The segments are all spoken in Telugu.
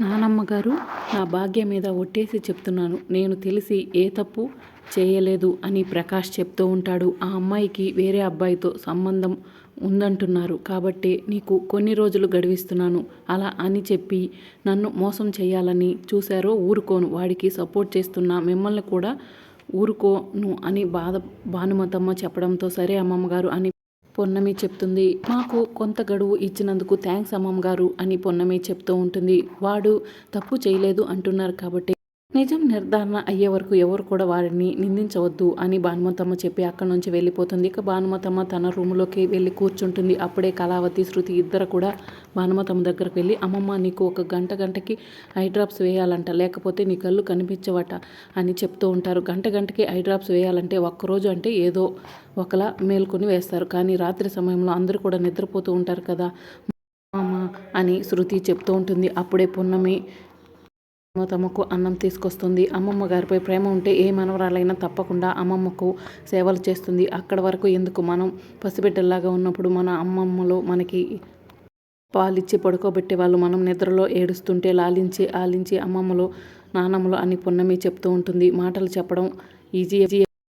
నానమ్మ గారు నా భాగ్యం మీద ఒట్టేసి చెప్తున్నాను. నేను తెలిసి ఏ తప్పు చేయలేదు అని ప్రకాష్ చెప్తూ ఉంటాడు. ఆ అమ్మాయికి వేరే అబ్బాయితో సంబంధం ఉందంటున్నారు. కాబట్టి నీకు కొన్ని రోజులు గడివిస్తున్నాను. అలా అని చెప్పి నన్ను మోసం చేయాలని చూశారో ఊరుకోను. వాడికి సపోర్ట్ చేస్తున్న మిమ్మల్ని కూడా ఊరుకోను అని బాధ భానుమతమ్మ చెప్పడంతో సరే అమ్మమ్మగారు అని పొన్నమి చెప్తుంది. మాకు కొంత గడువు ఇచ్చినందుకు థ్యాంక్స్ అమ్మమ్మ గారు అని పొన్నమి చెప్తూ ఉంటుంది. వాడు తప్పు చేయలేదు అంటున్నారు కాబట్టి నిజం నిర్ధారణ అయ్యే వరకు ఎవరు కూడా వారిని నిందించవద్దు అని భానుమతమ్మ చెప్పి అక్కడి నుంచి వెళ్ళిపోతుంది. ఇక భానుమతమ్మ తన రూములోకి వెళ్ళి కూర్చుంటుంది. అప్పుడే కళావతి శృతి ఇద్దరు కూడా భానుమతమ్మ దగ్గరకు వెళ్ళి అమ్మమ్మ నీకు ఒక గంట గంటకి ఐ డ్రాప్స్ వేయాలంట. లేకపోతే నీ కళ్ళు కనిపించవట అని చెప్తూ ఉంటారు. గంట గంటకి ఐ డ్రాప్స్ వేయాలంటే ఒక్కరోజు అంటే ఏదో ఒకలా మేల్కొని వేస్తారు. కానీ రాత్రి సమయంలో అందరూ కూడా నిద్రపోతూ ఉంటారు కదా. అని శృతి చెప్తూ ఉంటుంది. అప్పుడే పున్నమి తమకు అన్నం తీసుకొస్తుంది. అమ్మమ్మ గారిపై ప్రేమ ఉంటే ఏ మనవరాలైనా తప్పకుండా అమ్మమ్మకు సేవలు చేస్తుంది. అక్కడ వరకు ఎందుకు? మనం పసిబిడ్డల్లాగా ఉన్నప్పుడు మన అమ్మమ్మలు మనకి పాలిచ్చి పడుకోబెట్టే వాళ్ళు మనం నిద్రలో ఏడుస్తుంటే లాలించి ఆలించి అమ్మమ్మలు నానమ్మలు అని పున్నమి చెప్తూ ఉంటుంది. మాటలు చెప్పడం ఈజీ.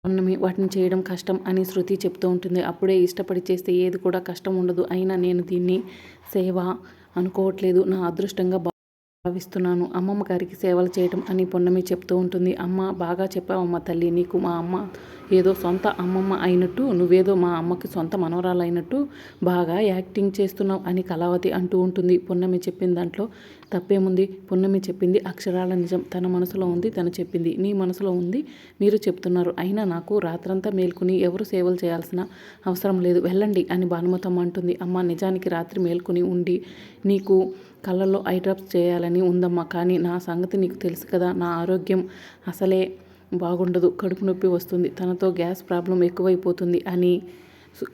పున్నమి వాటిని చేయడం కష్టం అని శృతి చెప్తూ ఉంటుంది. అప్పుడే ఇష్టపడి చేస్తే ఏది కూడా కష్టం ఉండదు. అయినా నేను దీన్ని సేవ అనుకోవట్లేదు. నా అదృష్టంగా భావిస్తున్నాను. అమ్మమ్మ గారికి సేవలు చేయటం అని పొన్నమి చెప్తూ ఉంటుంది. అమ్మ బాగా చెప్పావమ్మ తల్లి. నీకు మా అమ్మ ఏదో సొంత అమ్మమ్మ అయినట్టు నువ్వేదో మా అమ్మకి సొంత మనవరాలు అయినట్టు బాగా యాక్టింగ్ చేస్తున్నావు అని కళావతి అంటూ ఉంటుంది. పున్నమి చెప్పిన దాంట్లో తప్పేముంది? పున్నమి చెప్పింది అక్షరాల నిజం. తన మనసులో ఉంది తను చెప్పింది. నీ మనసులో ఉంది మీరు చెప్తున్నారు. అయినా నాకు రాత్రంతా మేల్కొని ఎవరు సేవలు చేయాల్సిన అవసరం లేదు. వెళ్ళండి అని భానుమతమ్మ అంటుంది. అమ్మ నిజానికి రాత్రి మేల్కొని ఉండి నీకు కళ్ళల్లో ఐ డ్రాప్స్ చేయాలని ఉందమ్మా. కానీ నా సంగతి నీకు తెలుసు కదా. నా ఆరోగ్యం అసలే బాగుండదు కడుపు నొప్పి వస్తుంది తనతో గ్యాస్ ప్రాబ్లం ఎక్కువైపోతుంది అని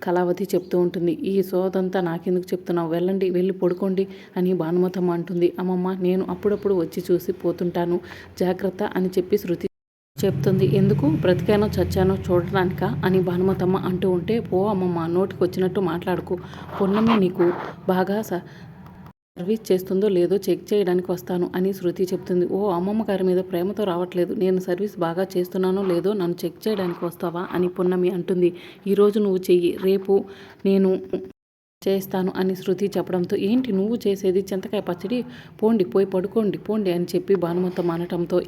కళావతి చెప్తూ ఉంటుంది. ఈ సోదంతా నాకెందుకు చెప్తున్నావు? వెళ్ళండి వెళ్ళి పడుకోండి అని భానుమతమ్మ అంటుంది. అమ్మమ్మ నేను అప్పుడప్పుడు వచ్చి చూసి పోతుంటాను జాగ్రత్త అని చెప్పి శృతి చెప్తుంది. ఎందుకు? బ్రతికానో చచ్చానో చూడడానిక అని భానుమతమ్మ అంటూ ఉంటే పో అమ్మమ్మ నోటికి వచ్చినట్టు మాట్లాడుకో. పొన్నమే నీకు బాగా సర్వీస్ చేస్తుందో లేదో చెక్ చేయడానికి వస్తాను అని శృతి చెప్తుంది. ఓ అమ్మమ్మ గారి మీద ప్రేమతో రావట్లేదు. నేను సర్వీస్ బాగా చేస్తున్నానో లేదో నన్ను చెక్ చేయడానికి వస్తావా అని పున్నమి అంటుంది. ఈరోజు నువ్వు చెయ్యి. రేపు నేను చేస్తాను అని శృతి చెప్పడంతో ఏంటి నువ్వు చేసేది? చింతకాయ పచ్చడి? పోండి పోయి పడుకోండి పోండి అని చెప్పి భానుమతం అనటంతో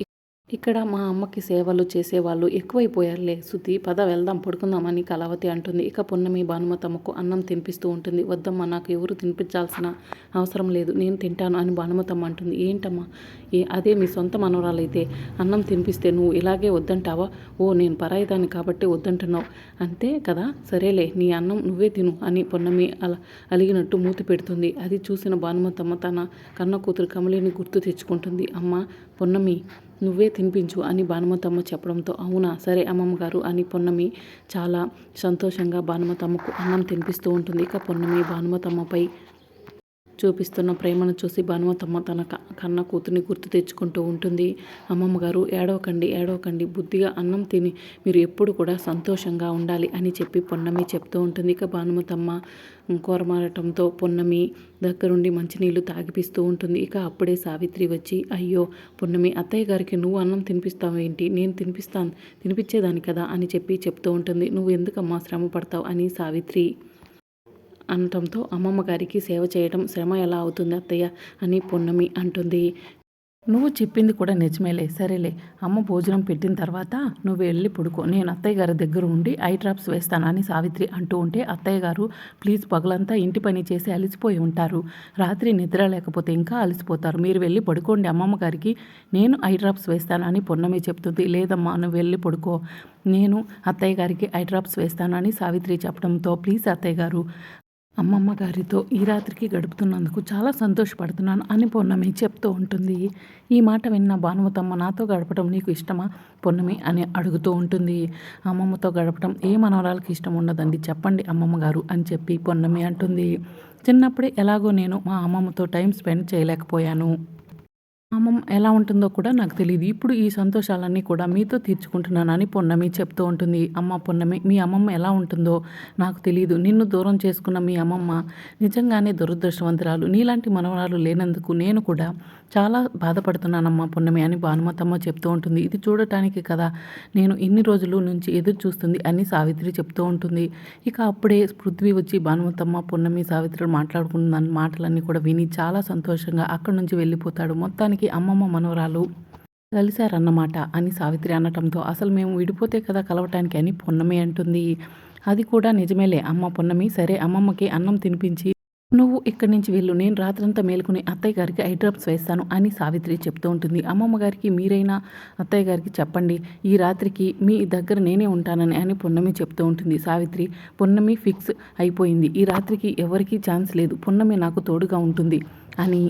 ఇక్కడ మా అమ్మకి సేవలు చేసేవాళ్ళు ఎక్కువైపోయారులే. శుద్ధి పద వెళ్దాం పడుకుందామని కళావతి అంటుంది. ఇక పున్నమి భానుమతమ్మకు అన్నం తినిపిస్తూ ఉంటుంది. వద్దమ్మా నాకు ఎవరు తినిపించాల్సిన అవసరం లేదు. నేను తింటాను అని భానుమతమ్మ అంటుంది. ఏంటమ్మా? ఏ అదే మీ సొంత మనవరాలైతే అన్నం తినిపిస్తే నువ్వు ఇలాగే వద్దంటావా? ఓ నేను పరాయిదాన్ని కాబట్టి వద్దంటున్నావు. అంతే కదా? సరేలే నీ అన్నం నువ్వే తిను అని పొన్నమి అలా అలిగినట్టు మూతి పెడుతుంది. అది చూసిన భానుమతమ్మ తన కన్న కూతురు కమలిని గుర్తు తెచ్చుకుంటుంది. అమ్మ పొన్నమి నువ్వే తినిపించు అని భానుమతమ్మ చెప్పడంతో అవునా? సరే అమ్మమ్మ గారు అని పొన్నమి చాలా సంతోషంగా భానుమతమ్మకు అన్నం తినిపిస్తూ ఉంటుంది. ఇక పొన్నమి భానుమతమ్మపై చూపిస్తున్న ప్రేమను చూసి భానుమతమ్మ తన కన్న కూతుర్ని గుర్తు తెచ్చుకుంటూ ఉంటుంది. అమ్మమ్మ గారు ఏడవకండి ఏడవకండి బుద్ధిగా అన్నం తిని మీరు ఎప్పుడు కూడా సంతోషంగా ఉండాలి అని చెప్పి పొన్నమి చెప్తూ ఉంటుంది. ఇక భానుమతమ్మ కూరమారటంతో పొన్నమి దగ్గరుండి మంచినీళ్ళు తాగిపిస్తూ ఉంటుంది. ఇక అప్పుడే సావిత్రి వచ్చి అయ్యో పొన్నమి అత్తయ్య గారికి నువ్వు అన్నం తినిపిస్తావు ఏంటి? నేను తినిపిస్తాను తినిపించేదాన్ని కదా అని చెప్పి చెప్తూ ఉంటుంది. నువ్వు ఎందుకమ్మా శ్రమ పడతావు అని సావిత్రి అనటంతో అమ్మమ్మ గారికి సేవ చేయడం శ్రమ ఎలా అవుతుంది అత్తయ్య అని పొన్నమి అంటుంది. నువ్వు చెప్పింది కూడా నిజమేలే సరేలే. అమ్మ భోజనం పెట్టిన తర్వాత నువ్వు వెళ్ళి పడుకో. నేను అత్తయ్య గారి దగ్గర ఉండి ఐ డ్రాప్స్ వేస్తానని సావిత్రి అంటూ ఉంటే అత్తయ్య గారు ప్లీజ్ పగలంతా ఇంటి పని చేసి అలసిపోయి ఉంటారు. రాత్రి నిద్ర లేకపోతే ఇంకా అలసిపోతారు. మీరు వెళ్ళి పడుకోండి అమ్మమ్మ గారికి. నేను ఐ డ్రాప్స్ వేస్తానని పొన్నమి చెప్తుంది. లేదమ్మా నువ్వు వెళ్ళి పడుకో. నేను అత్తయ్య గారికి ఐ డ్రాప్స్ వేస్తానని సావిత్రి చెప్పడంతో ప్లీజ్ అత్తయ్య గారు అమ్మమ్మ గారితో ఈ రాత్రికి గడుపుతున్నందుకు చాలా సంతోషపడుతున్నాను అని పొన్నమి చెప్తూ ఉంటుంది. ఈ మాట విన్న భానుమతమ్మ నాతో గడపడం నీకు ఇష్టమా? పొన్నమి అని అడుగుతూ ఉంటుంది. అమ్మమ్మతో గడపడం ఏ మనవరాలకి ఇష్టం ఉండదండి చెప్పండి అమ్మమ్మ గారు అని చెప్పి పొన్నమి అంటుంది. చిన్నప్పుడే ఎలాగో నేను మా అమ్మమ్మతో టైం స్పెండ్ చేయలేకపోయాను. అమ్మమ్మ ఎలా ఉంటుందో కూడా నాకు తెలియదు ఇప్పుడు ఈ సంతోషాలన్నీ కూడా మీతో తీర్చుకుంటున్నానని పొన్నమి చెప్తూ ఉంటుంది. అమ్మ పొన్నమి మీ అమ్మమ్మ ఎలా ఉంటుందో నాకు తెలియదు నిన్ను దూరం చేసుకున్న మీ అమ్మమ్మ నిజంగానే దురదృష్టవంతురాలు. నీలాంటి మనవరాలు లేనందుకు నేను కూడా చాలా బాధపడుతున్నానమ్మా పొన్నమి అని భానుమతమ్మ చెప్తూ ఉంటుంది. ఇది చూడటానికి కదా నేను ఇన్ని రోజులు నుంచి ఎదురు చూస్తుంది అని సావిత్రి చెప్తూ ఉంటుంది. ఇక అప్పుడే పృథ్వీ వచ్చి భానుమతమ్మ పొన్నమి సావిత్రి మాట్లాడుకున్న మాటలన్నీ కూడా విని చాలా సంతోషంగా అక్కడి నుంచి వెళ్ళిపోతాడు. మొత్తానికి అమ్మమ్మ మనవరాలు కలిశారన్నమాట అని సావిత్రి అనటంతో అసలు మేము విడిపోతే కదా కలవటానికి? అని పొన్నమి అంటుంది. అది కూడా నిజమేలే అమ్మ పొన్నమి. సరే అమ్మమ్మకి అన్నం తినిపించి నువ్వు ఇక్కడి నుంచి వెళ్ళు. నేను రాత్రంతా మేలుకుని అత్తయ్య గారికి ఐ డ్రాప్స్ వేస్తాను అని సావిత్రి చెప్తూ ఉంటుంది. అమ్మమ్మ గారికి మీరైనా అత్తయ్య గారికి చెప్పండి. ఈ రాత్రికి మీ దగ్గర నేనే ఉంటానని అని పున్నమి చెప్తూ ఉంటుంది. సావిత్రి పున్నమి ఫిక్స్ అయిపోయింది. ఈ రాత్రికి ఎవరికీ ఛాన్స్ లేదు. పున్నమి నాకు తోడుగా ఉంటుంది అని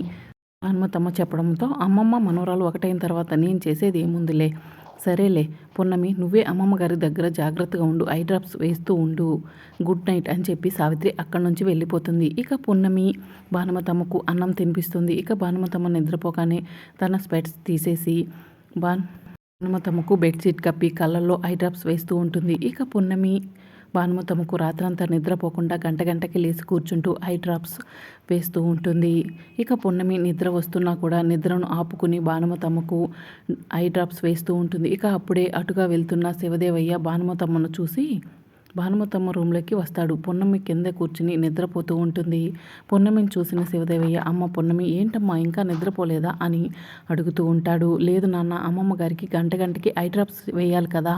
హనుమతమ్మ చెప్పడంతో అమ్మమ్మ మనోరాలు ఒకటైన తర్వాత నేను చేసేది ఏముందిలే? సరేలే పున్నమి నువ్వే అమ్మమ్మ గారి దగ్గర జాగ్రత్తగా ఉండు ఐ డ్రాప్స్ వేస్తూ ఉండు. గుడ్ నైట్ అని చెప్పి సావిత్రి అక్కడి నుంచి వెళ్ళిపోతుంది. ఇక పున్నమి భానుమతమ్మకు అన్నం తినిపిస్తుంది. ఇక భానుమతమ్మ నిద్రపోగానే తన స్పెట్స్ తీసేసి భాన్ భానుమతమ్మకు బెడ్షీట్ కప్పి కళ్ళల్లో ఐ డ్రాప్స్ వేస్తూ ఉంటుంది. ఇక పున్నమి భానుమతమ్మకు రాత్రంతా నిద్రపోకుండా గంట గంటకి లేచి కూర్చుంటూ ఐ డ్రాప్స్ వేస్తూ ఉంటుంది. ఇక పున్నమి నిద్ర వస్తున్నా కూడా నిద్రను ఆపుకుని భానుమతమ్మకు ఐ డ్రాప్స్ వేస్తూ ఉంటుంది. ఇక అప్పుడే అటుగా వెళ్తున్న శివదేవయ్య భానుమతమ్మను చూసి భానుమతమ్మ రూమ్లోకి వస్తాడు. పున్నమి కింద కూర్చుని నిద్రపోతూ ఉంటుంది. పున్నమిని చూసిన శివదేవయ్య అమ్మ పున్నమి ఏంటమ్మా ఇంకా నిద్రపోలేదా? అని అడుగుతూ ఉంటాడు. లేదు నాన్న అమ్మమ్మ గారికి గంట గంటకి ఐ డ్రాప్స్ వేయాలి కదా.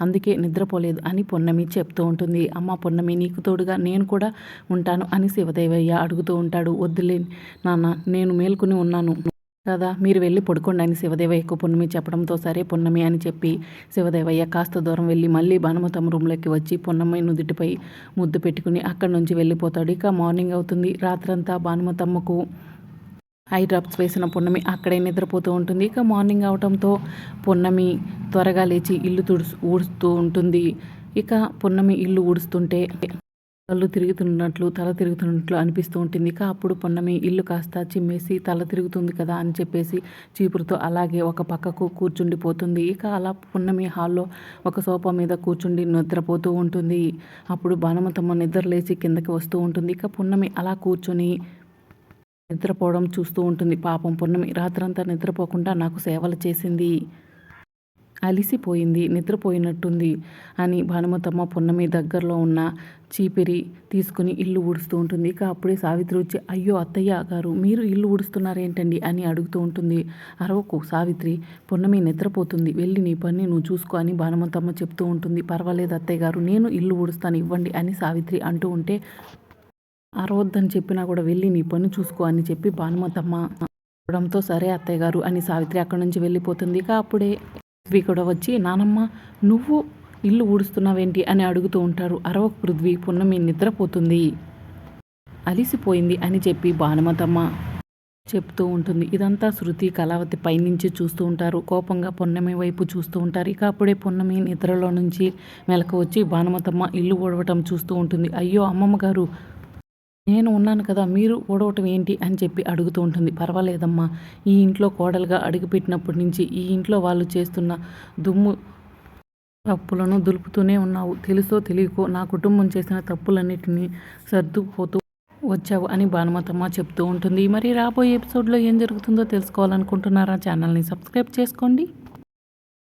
అందుకే నిద్రపోలేదు అని పొన్నమి చెప్తూ ఉంటుంది. అమ్మ పొన్నమి నీకు తోడుగా నేను కూడా ఉంటాను అని శివదేవయ్య అడుగుతూ ఉంటాడు. వద్దులే నాన్న నేను మేల్కొని ఉన్నాను. కదా మీరు వెళ్ళి పడుకోండి అని శివదేవయ్యకు పున్నమి చెప్పడంతో సరే పున్నమి అని చెప్పి శివదేవయ్య కాస్త దూరం వెళ్ళి మళ్ళీ భానుమతమ్మ రూమ్లోకి వచ్చి పున్నమ్మ నుదుటిపై ముద్దు పెట్టుకుని అక్కడి నుంచి వెళ్ళిపోతాడు. ఇక మార్నింగ్ అవుతుంది. రాత్రంతా భానుమతమ్మకు ఐ డ్రాప్స్ వేసిన పున్నమి అక్కడే నిద్రపోతూ ఉంటుంది. ఇక మార్నింగ్ అవడంతో పున్నమి త్వరగా లేచి ఇల్లు తుడుసు ఊడుస్తూ ఉంటుంది. ఇక పున్నమి ఇల్లు ఊడుస్తుంటే కళ్ళు తిరుగుతున్నట్లు తల తిరుగుతున్నట్లు అనిపిస్తూ ఉంటుంది. ఇక అప్పుడు పున్నమి ఇల్లు కాస్త చిమ్మేసి తల తిరుగుతుంది కదా అని చెప్పేసి చీపురుతో అలాగే ఒక పక్కకు కూర్చుండిపోతుంది. ఇక అలా పున్నమి హాల్లో ఒక సోఫా మీద కూర్చుండి నిద్రపోతూ ఉంటుంది. అప్పుడు బాణమతమ్మ నిద్ర లేచి కిందకి వస్తూ ఉంటుంది. ఇక పున్నమి అలా కూర్చొని నిద్రపోవడం చూస్తూ ఉంటుంది. పాపం పున్నమి రాత్రంతా నిద్రపోకుండా నాకు సేవలు చేసింది. అలిసిపోయింది. నిద్రపోయినట్టుంది అని భానుమతమ్మ పున్నమి దగ్గరలో ఉన్న చీపిరి తీసుకుని ఇల్లు ఊడుస్తూ ఉంటుంది. ఇక అప్పుడే సావిత్రి వచ్చి అయ్యో అత్తయ్య గారు మీరు ఇల్లు ఊడుస్తున్నారేంటండి? అని అడుగుతూ ఉంటుంది. అరవకు సావిత్రి పున్నమి నిద్రపోతుంది. వెళ్ళి నీ పని నువ్వు చూసుకో అని భానుమతమ్మ చెప్తూ ఉంటుంది. పర్వాలేదు అత్తయ్య గారు నేను ఇల్లు ఊడుస్తాను ఇవ్వండి అని సావిత్రి అంటూ ఉంటే అరవద్దని చెప్పినా కూడా వెళ్ళి నీ పని చూసుకో అని చెప్పి భానుమతమ్మ చెప్పడంతో సరే అత్తయ్య గారు అని సావిత్రి అక్కడి నుంచి వెళ్ళిపోతుంది. ఇక అప్పుడే పృథ్వీ కూడా వచ్చి నానమ్మ నువ్వు ఇల్లు ఊడుస్తున్నావేంటి? అని అడుగుతూ ఉంటారు. అరవకు పృథ్వీ పున్నమి నిద్రపోతుంది అలిసిపోయింది అని చెప్పి భానుమతమ్మ చెప్తూ ఉంటుంది. ఇదంతా శృతి కళావతి పైనుంచి చూస్తూ ఉంటారు. కోపంగా పొన్నమి వైపు చూస్తూ ఉంటారు. ఇక అప్పుడే పొన్నమి నిద్రలో నుంచి మెలకు వచ్చి భానుమతమ్మ ఇల్లు ఊడవటం చూస్తూ ఉంటుంది. అయ్యో అమ్మమ్మ గారు నేను ఉన్నాను కదా మీరు ఓడవటం ఏంటి అని చెప్పి అడుగుతూ ఉంటుంది. పర్వాలేదమ్మా ఈ ఇంట్లో కోడలుగా అడుగుపెట్టినప్పటి నుంచి ఈ ఇంట్లో వాళ్ళు చేస్తున్న దుమ్ము తప్పులను దులుపుతూనే ఉన్నావు. తెలుసో తెలియకో నా కుటుంబం చేసిన తప్పులన్నిటినీ సర్దుకుపోతూ వచ్చావు అని భానుమతమ్మ చెప్తూ ఉంటుంది. మరి రాబోయే ఎపిసోడ్లో ఏం జరుగుతుందో తెలుసుకోవాలనుకుంటున్నారా? ఛానల్ని సబ్స్క్రైబ్ చేసుకోండి.